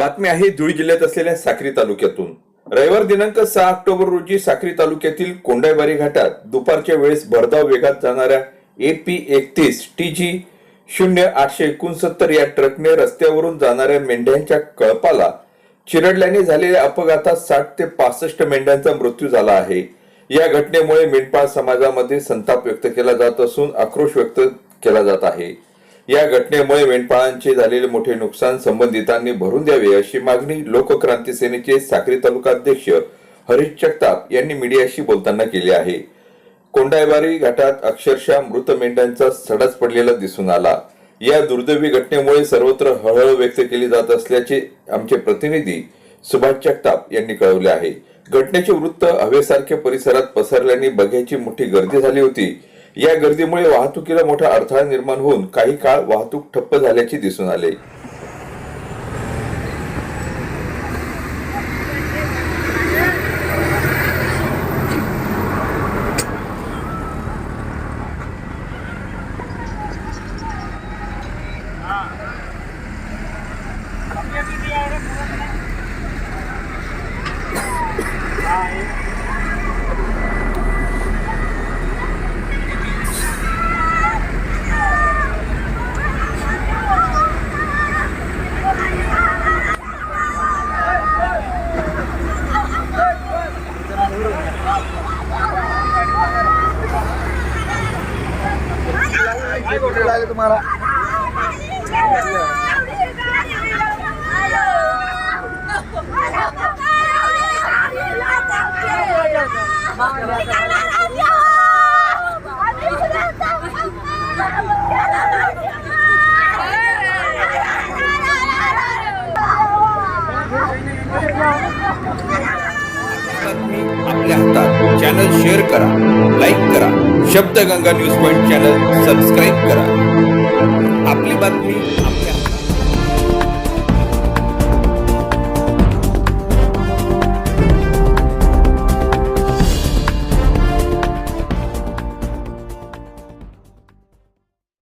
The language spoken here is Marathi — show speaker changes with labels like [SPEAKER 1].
[SPEAKER 1] बातमी आहे धुळे जिल्ह्यात असलेल्या साक्री तालुक्यातून. रविवार दिनांक सहा ऑक्टोबर रोजी साक्री तालुक्यातील कोंडाईबारी घाटात दुपारच्या वेळेस भरधाव वेगात जाणाऱ्या ए पी एकतीस टी जी शून्य आठशे एकोणसत्तर या ट्रकने रस्त्यावरून जाणाऱ्या मेंढ्यांच्या कळपाला चिरडल्याने झालेल्या अपघातात साठ ते पासष्ट मेंढ्यांचा मृत्यू झाला आहे. या घटनेमुळे मेंढपाळ समाजामध्ये संताप व्यक्त केला जात असून आक्रोश व्यक्त केला जात आहे. या घटनेमुळे मेंढपाळांचे झालेले मोठे नुकसान संबंधितांनी भरून द्यावे अशी मागणी लोकक्रांती सेनेचे साक्री तालुका अध्यक्ष हरीश जगताप यांनी मीडियाशी बोलताना केली आहे. कोंडायबारी घाटात अक्षरशः मृत मेंढ्यांचा सडाच पडलेला दिसून आला. या दुर्दैवी घटनेमुळे सर्वत्र हळहळ व्यक्त केली जात असल्याचे आमचे प्रतिनिधी सुभाष जगताप यांनी कळवले आहे. घटनेचे वृत्त हवेसारख्या परिसरात पसरल्याने बघ्याची मोठी गर्दी झाली होती. या गर्दीमुळे वाहतुकीला मोठा अडथळा निर्माण होऊन काही काळ वाहतूक ठप्प झाल्याचे दिसून आले. लागेल तुम्हाला? आपल्या हातात चॅनल शेअर करा लाईक करा. Shabdganga news point channel subscribe करा. आपली बातमी